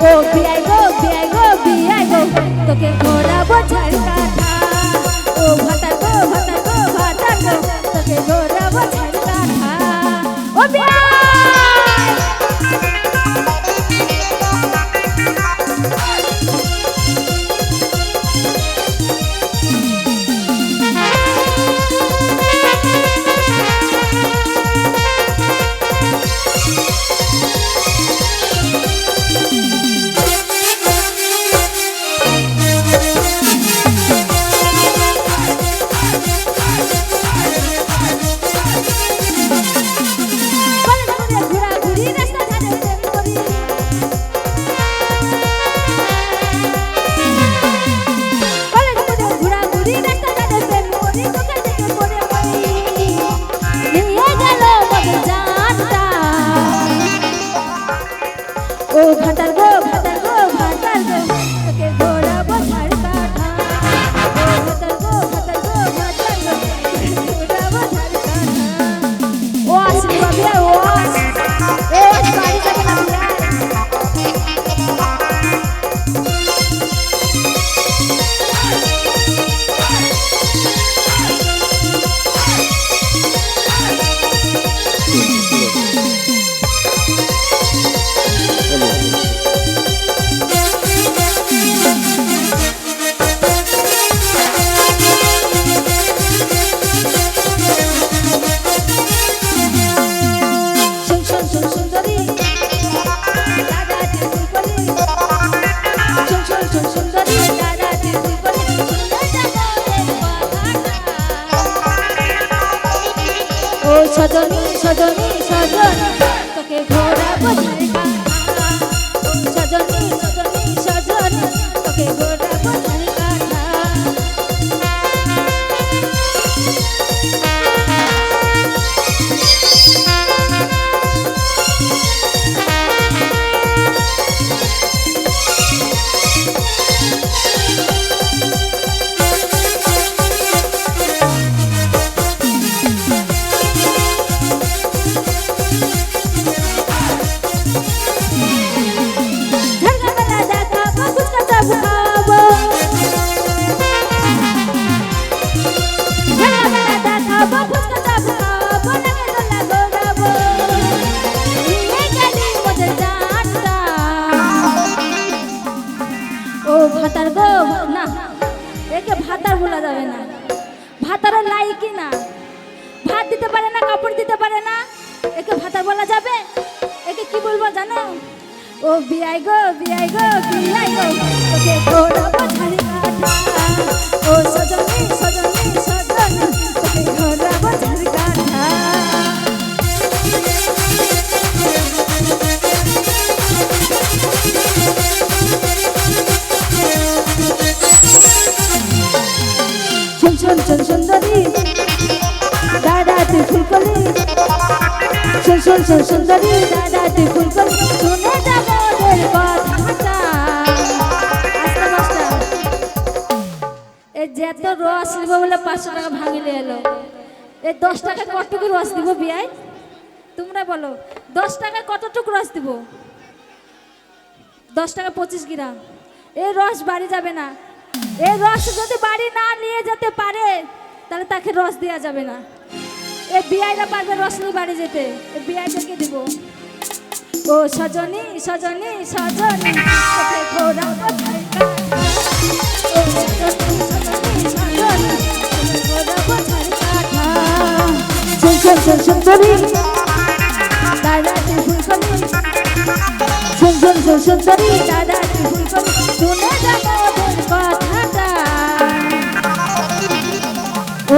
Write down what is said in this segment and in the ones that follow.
ও বিয়াই গো বিয়াই গো বিয়াই গো তোকে ঘোরাবো ঝাড় কাঠা ও ভাতা গো ভাতা গো ভাতা গো তোকে ঘোরাবো ঝাড় ও সজনী সজনী সজনী তোকে ঘোরাবো যাবে না। ভাতারও লাইকি না? ভাত দিতে পারে না, কাপড় দিতে পারে না। একে ভাতার বলা যাবে? একে কি বলব জানো? ও বিয়াই গো বিয়াই গো বিয়াই গো। ওকে ঘোরাবো ঝাড়ি কাঠা ও সজনী। শুন শুন শুন সুন্দরী। দাদা তুই ফুলকলি। শুন শুন শুন সুন্দরী। দাদা তুই ফুলকলি। শুনে যাব ওদের কথাটা আস্তে আস্তে এই যে এত রস নিব বলে পাঁচশো টাকা ভাঙিলে এলো। এই দশ টাকা কতটুকু রস দিব বিয়াই? তোমরা বলো, দশ টাকা কতটুকু রস দিব? দশ টাকা পঁচিশ গ্রাম। এই রস বাড়ি যাবে না। এই রস যদি বাড়ি না নিয়ে যেতে পারে তাহলে তাকে রস দেওয়া যাবে না এ বিআইরা পারবে রস নিয়ে বাড়ি যেতে এই বিআইদেরকে দিব ও সজনী সজনী সজনী সুন্দরী শুন সুন্দরী দাদা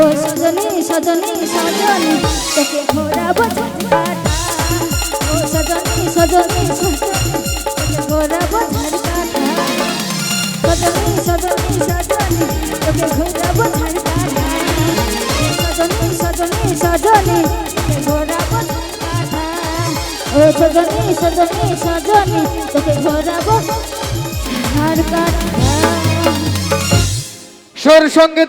সজনী সজনী সজনী তোকে ঘোরাবো ঝাড়কাটা ও সজনী সজনী সজনী তোকে ঘোরাবো ঝাড়কাটা সজনী তোকে ঘোরাবো ঝাড়কাটা সজনী সজনী সজনী ও সজনী সজনী সজনী তোকে ঘোরাবো স্বর সঙ্গে